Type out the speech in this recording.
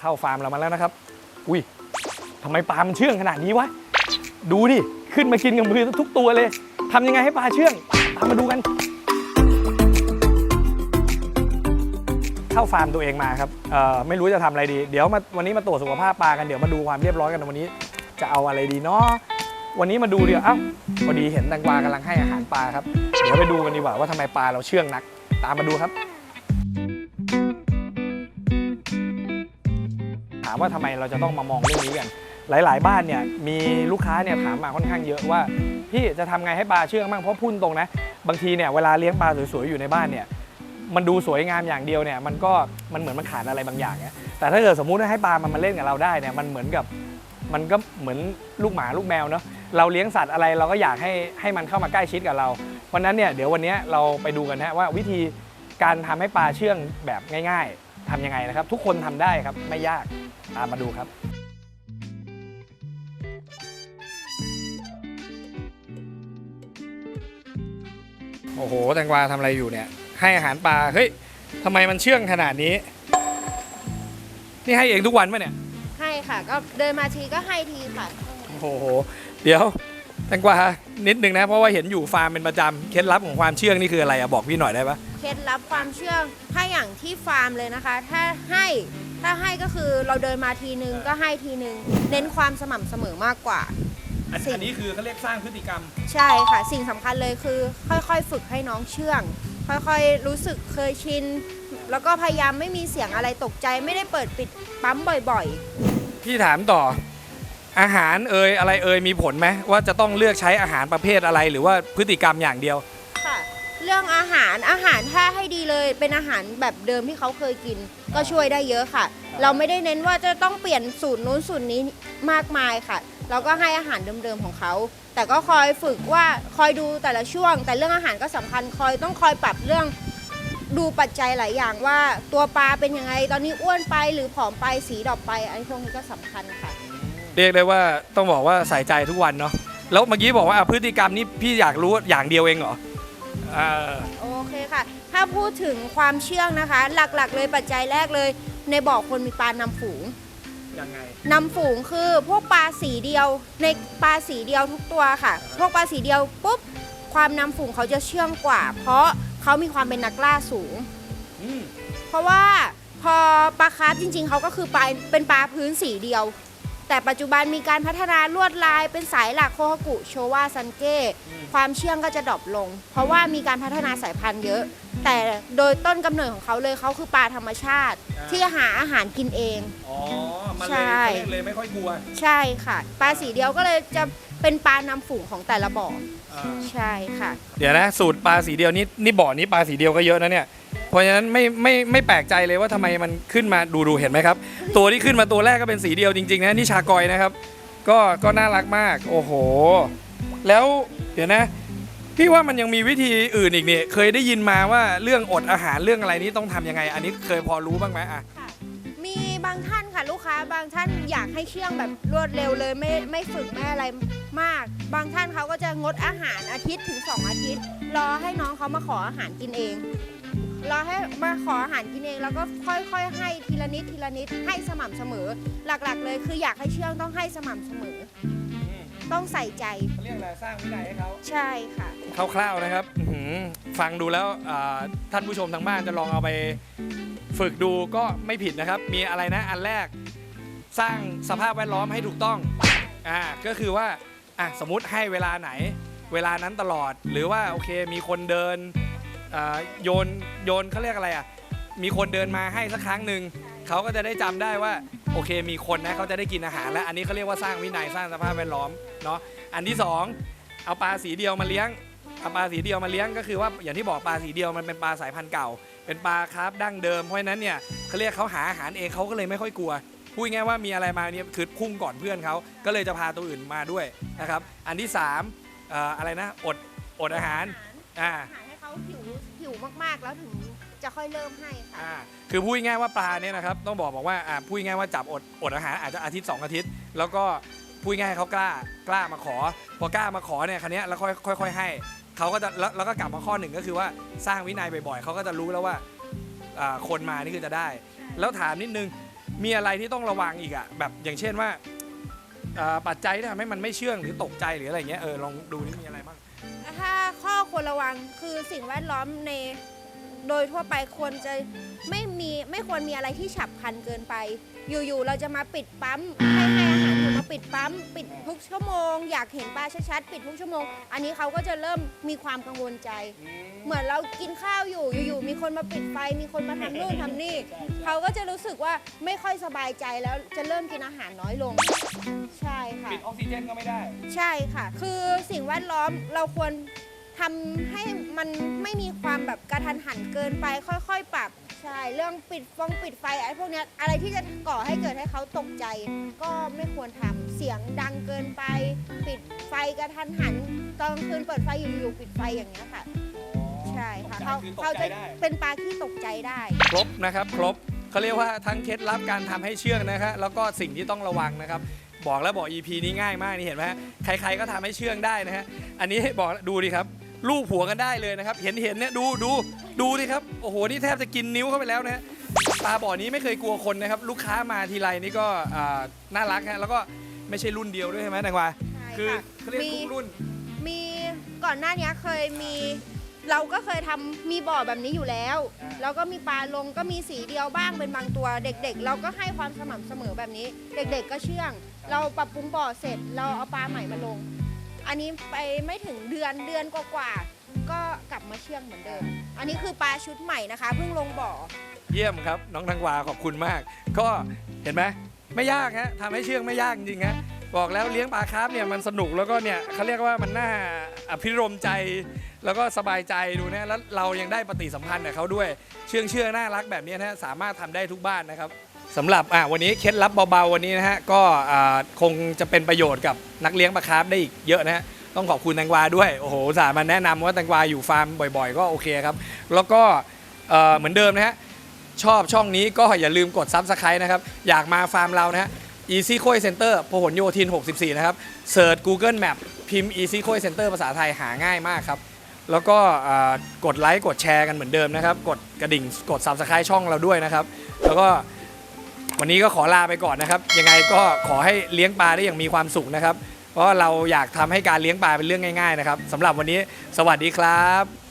เข้าฟาร์มเรามาแล้วนะครับ อุ้ยทำไมปลามันเชื่องขนาดนี้วะ ดูดิ ขึ้นมากินกับมือทุกตัวเลยทำยังไงให้ปลาเชื่องตามมาดูกัน เข้าฟาร์มตัวเองมาครับเอ่อไม่รู้จะทำอะไรดี เดี๋ยวมาวันนี้มาตรวจสุขภาพปลากัน เดี๋ยวมาดูความเรียบร้อยกันวันนี้ จะเอาอะไรดีเนาะ วันนี้มาดูเดี๋ยว เอ้า พอดีเห็นแตงกวากำลังให้อาหารปลาครับ เดี๋ยวไปดูกันดีกว่าว่าทำไมปลาเราเชื่องนัก ตามมาดูครับ ถามว่าทำไมเราจะต้องมามองเรื่องนี้กัน หลาย ๆ บ้านเนี่ยมีลูกค้าเนี่ยถามมาค่อนข้างเยอะว่าพี่จะทำไงให้ปลาเชื่องบ้างเพราะพุ่นตรงนะ บางทีเนี่ยเวลาเลี้ยงปลาสวยๆอยู่ในบ้านเนี่ยมันดูสวยงามอย่างเดียวเนี่ยมันก็มันเหมือนมันขาดอะไรบางอย่างเนี่ยแต่ถ้าเกิดสมมุติว่าให้ปลามันมาเล่นกับเราได้เนี่ยมันเหมือนกับมันก็เหมือนลูกหมาลูกแมวเนาะเราเลี้ยงสัตว์อะไรเราก็อยากให้ให้มันเข้ามาใกล้ชิดกับเราวันนั้นเนี่ยเดี๋ยววันนี้เราไปดูกันนะว่าวิธีการทำให้ปลาเชื่องแบบง่าย ๆ ทำยังไงนะครับ ทุกคนทำได้ครับไม่ยากตามมาดูครับโอ้โห แตงกวาทำอะไรอยู่เนี่ย ให้อาหารปลา เฮ้ยทำไมมันเชื่องขนาดนี้ นี่ให้เองทุกวันปะเนี่ย ให้ค่ะ ก็เดินมาทีก็ให้ทีค่ะ โอ้โห เดี๋ยว แตงกวานิดนึงนะ เพราะว่าเห็นอยู่ฟาร์มเป็นประจำเคล็ดลับของความเชื่องนี่คืออะไรอะบอกพี่หน่อยได้ปะเคล็ดลับความเชื่องถ้าอย่างที่ฟาร์มเลยนะคะ ถ้าให้ถ้าให้ก็คือเราเดินมาทีนึงก็ให้ทีนึง เน้นความสม่ำเสมอมากกว่า อันสิ่งอันนี้คือเขาเรียกสร้างพฤติกรรม ใช่ค่ะ สิ่งสำคัญเลยคือ ค่อยๆ ฝึกให้น้องเชื่อง ค่อยๆ รู้สึกเคยชิน แล้วก็พยายามไม่มีเสียงอะไรตกใจ ไม่ได้เปิดปิดปั๊มบ่อยพี่ถามต่อ อาหารเอ่ยอะไรเอ่ยมีผลไหมว่าจะต้องเลือกใช้อาหารประเภทอะไร หรือว่าพฤติกรรมอย่างเดียว ค่ะ เรื่องอาหารอาหารถ้าให้ดีเลย เป็นอาหารแบบเดิมที่เขาเคยกิน ก็ช่วยได้เยอะค่ะ เราไม่ได้เน้นว่าจะต้องเปลี่ยนสูตรนู้นสูตรนี้มากมายค่ะ เราก็ให้อาหารเดิมๆของเขา แต่ก็คอยฝึกว่าคอยดูแต่ละช่วง แต่เรื่องอาหารก็สำคัญคอยต้องคอยปรับเรื่องดูปัจจัยหลายอย่างว่าตัวปลาเป็นยังไง ตอนนี้อ้วนไปหรือผอมไปสีดอกไปอันนี้พวกนี้ก็สำคัญค่ะ เรียกได้ว่าต้องบอกว่าใส่ใจทุกวันเนาะแล้วเมื่อกี้บอกว่าอะพฤติกรรมนี้พี่อยากรู้อย่างเดียวเองเหรอเออโอเคค่ะ ถ้าพูดถึงความเชื่องนะคะ หลักๆ เลยปัจจัยแรกเลย ในบ่อคนมีปลานำฝูงยังไง นำฝูงคือพวกปลาสีเดียว ในปลาสีเดียวทุกตัวค่ะ พวกปลาสีเดียวปุ๊บความนำฝูงเขาจะเชื่องกว่า เพราะเขามีความเป็นนักล่าสูง อืมเพราะว่าพอปลาคาร์ฟจริงๆเขาก็คือปลาเป็นปลาพื้นสีเดียว แต่ปัจจุบันมีการพัฒนาลวดลายเป็นสายหลักโคฮากุโชวาซันเก้ความเชื่องก็จะดรอปลง เพราะว่ามีการพัฒนาสายพันธุ์เยอะ แต่โดยต้นกำเนิดของเขาเลยเขาคือปลาธรรมชาติ ที่หาอาหารกินเอง อ๋อ มันใช่เลยเขาเรียกเลยไม่ค่อยกลัวใช่ค่ะ ปลาสีเดียวก็เลยจะเป็นปลานำฝูงของแต่ละบ่อ อ่าใช่ค่ะ เดี๋ยวนะสูตรปลาสีเดียวนี่นี่บ่อนี้ปลาสีเดียวก็เยอะนะเนี่ย เพราะฉะนั้นไม่ไม่ไม่แปลกใจเลยว่าทำไมมันขึ้นมาดูดูเห็นไหมครับ ตัวที่ขึ้นมาตัวแรกก็เป็นสีเดียวจริงๆนะนี่ชากอยนะครับ ก็ก็น่ารักมาก โอ้โห แล้วเดี๋ยวนะ พี่ว่ามันยังมีวิธีอื่นอีกเนี่ยเคยได้ยินมาว่าเรื่องอดอาหารเรื่องอะไรนี้ต้องทำยังไง อันนี้เคยพอรู้บ้างไหมอะ ค่ะมีบางท่านค่ะลูกค้าบางท่านอยากให้เชื่องแบบรวดเร็วเลยไม่ไม่ฝึกไม่อะไรมาก บางท่านเขาก็จะงดอาหารอาทิตย์ถึง 2 อาทิตย์ รอให้น้องเขามาขออาหารกินเอง รอให้มาขออาหารกินเองแล้วก็ค่อยๆ ให้ทีละนิดทีละนิดให้สม่ำเสมอ หลักๆ เลยคืออยากให้เชื่องต้องให้สม่ำเสมอต้องใส่ใจเขาเรียกอะไรสร้างวินัยให้เขา ใช่ค่ะ คร่าวๆนะครับอื้อหือฟังดูแล้วอ่าท่านผู้ชมทางบ้านจะลองเอาไปฝึกดูก็ไม่ผิดนะครับ มีอะไรนะอันแรกสร้างสภาพแวดล้อมให้ถูกต้องอ่าก็คือว่าอะสมมติให้เวลาไหน เวลานั้นตลอด หรือว่าโอเคมีคนเดิน อ่าโยนโยนเขาเรียกอะไรอะ มีคนเดินมาให้สักครั้งหนึ่งเขาก็จะได้จำได้ว่าโอเคมีคนนะเขาจะได้กินอาหารแล้วอันนี้เขาเรียกว่าสร้างวินัยสร้างสภาพแวดล้อมเนาะอันที่สองเอาปลาสีเดียวมาเลี้ยงเอาปลาสีเดียวมาเลี้ยงก็คือว่าอย่างที่บอกปลาสีเดียวมันเป็นปลาสายพันธุ์เก่า เป็นปลาคาร์ฟดั้งเดิมเพราะฉะนั้นเนี่ยเขาเรียกเขาหาอาหารเองเขาก็เลยไม่ค่อยกลัวพูดง่ายๆว่ามีอะไรมาเนี่ยคือพุ่งก่อนเพื่อนเขาก็เลยจะพาตัวอื่นมาด้วยนะครับอันที่สามเอ่ออะไรนะอดอดอาหารอ่า อาหารให้เขาหิวหิว มากๆ แล้วถึงจะค่อยเริ่มให้ค่ะ อ่าคือพูดง่ายๆว่าปลาเนี่ยนะครับต้องบอกบอกว่าอ่าพูดง่ายๆว่าจับอดอดอาหารอาจจะอาทิตย์สองอาทิตย์ แล้วก็พูดง่ายๆเขากล้ากล้ามาขอ พอกล้ามาขอเนี่ยคันนี้ยแล้วค่อยค่อยๆให้เขาก็จะแล้วแล้วก็กลับมาข้อหนึ่งก็คือว่าสร้างวินัยบ่อยๆเขาก็จะรู้แล้วว่าอ่าคนมานี่คือจะได้ แล้วถามนิดนึงมีอะไรที่ต้องระวังอีกอะแบบอย่างเช่นว่าอ่าปัจจัยที่ทำให้มันไม่เชื่องหรือตกใจหรืออะไรเงี้ยเออลองดูนี่มีอะไรบ้าง ถ้าข้อ ควรระวังคือสิ่งแวดล้อมในโดยทั่วไปควรจะไม่มีไม่ควรมีอะไรที่ฉับพลันเกินไป อยู่ๆเราจะมาปิดปั๊มให้ให้อาหารอยู่มาปิดปั๊ม ปิดทุกชั่วโมง อยากเห็นปลาชัดๆปิดทุกชั่วโมง อันนี้เขาก็จะเริ่มมีความกังวลใจ เหมือนเรากินข้าวอยู่อยู่ๆมีคนมาปิดไฟมีคนมาทำนู่นทำนี่เขาก็จะรู้สึกว่าไม่ค่อยสบายใจแล้วจะเริ่มกินอาหารน้อยลง ใช่ค่ะ ปิดออกซิเจนก็ไม่ได้ ใช่ค่ะ คือสิ่งแวดล้อมเราควร ทำให้มันไม่มีความแบบกระทันหันเกินไป ค่อยๆ ปรับ ใช่ เรื่องปิดฟองปิดไฟไอ้พวกเนี้ยอะไรที่จะก่อให้เกิดให้เขาตกใจ ก็ไม่ควรทำเสียงดังเกินไป ปิดไฟกระทันหันตอนกลางคืนเปิดไฟอยู่ๆปิดไฟอย่างเงี้ยค่ะ ใช่ค่ะเขาเขาจะเป็นปลาที่ตกใจได้ ครบนะครับครบเขาเรียกว่าทั้งเคล็ดลับการทำให้เชื่องนะครับแล้วก็สิ่งที่ต้องระวังนะครับ บอกแล้วบอก EP นี้ง่ายมากนี่เห็นไหมฮะใครๆก็ทำให้เชื่องได้นะฮะอันนี้บอกดูดิครับ ลูกหัวกันได้เลยนะครับ เห็นเห็นเนี่ยดูดูดูดิครับ โอ้โห นี่แทบจะกินนิ้วเข้าไปแล้วนะฮะปลาบ่อนี้ไม่เคยกลัวคนนะครับ ลูกค้ามาทีไรนี่ก็อ่าน่ารักฮะแล้วก็ไม่ใช่รุ่นเดียวด้วยใช่ไหมแตงกวาใช่คือค่ะเขาเรียกมีทุกรุ่น มีก่อนหน้านี้เคยมี เราก็เคยทำมีบ่อแบบนี้อยู่แล้ว อ่าแล้วก็มีปลาลงก็มีสีเดียวบ้างเป็นบางตัวเด็ก ๆ เราก็ให้ความสม่ำเสมอแบบนี้ เด็ก ๆ ก็เชื่อง เราปรับปรุงบ่อเสร็จ เราเอาปลาใหม่มาลง อันนี้ไปไม่ถึงเดือนเดือนกว่าๆก็กลับมาเชื่องเหมือนเดิม อันนี้คือปลาชุดใหม่นะคะเพิ่งลงบ่อ เยี่ยมครับ น้องทังวาขอบคุณมาก ก็เห็นไหมไม่ยากฮะทำให้เชื่องไม่ยากจริงๆฮะบอกแล้วเลี้ยงปลาคาร์ฟเนี่ยมันสนุกแล้วก็เนี่ยเขาเรียกว่ามันน่าอภิรมย์ใจ แล้วก็สบายใจดูนะแล้วเรายังได้ปฏิสัมพันธ์กับเขาด้วย เชื่องเชื่องน่ารักแบบนี้นะฮะสามารถทำได้ทุกบ้านนะครับ สำหรับอะวันนี้เคล็ดลับเบาๆวันนี้นะฮะก็อ่าคงจะเป็นประโยชน์กับนักเลี้ยงปลาคาร์ฟได้อีกเยอะนะฮะต้องขอบคุณแตงกวาด้วยโอ้โหสามาแนะนำว่าแตงกวาอยู่ฟาร์มบ่อย ๆ ก็โอเคครับ แล้วก็เอ่อเหมือนเดิมนะฮะชอบช่องนี้ก็อย่าลืมกด Subscribe นะครับ อยากมาฟาร์มเรานะฮะ Easy โคยเซ็นเตอร์พหลโยธิน 64 นะครับเสิร์ช Google Map พิมพ์ Easy โคยเซ็นเตอร์ภาษาไทยหาง่ายมากครับ แล้วก็อ่ากดไลค์กดแชร์กันเหมือนเดิมนะครับ กดกระดิ่งกด Subscribe ช่องเราด้วยนะครับ แล้วก็ วันนี้ก็ขอลาไปก่อนนะครับ ยังไงก็ขอให้เลี้ยงปลาได้อย่างมีความสุขนะครับ เพราะเราอยากทำให้การเลี้ยงปลาเป็นเรื่องง่าย ๆ นะครับสำหรับวันนี้ สวัสดีครับ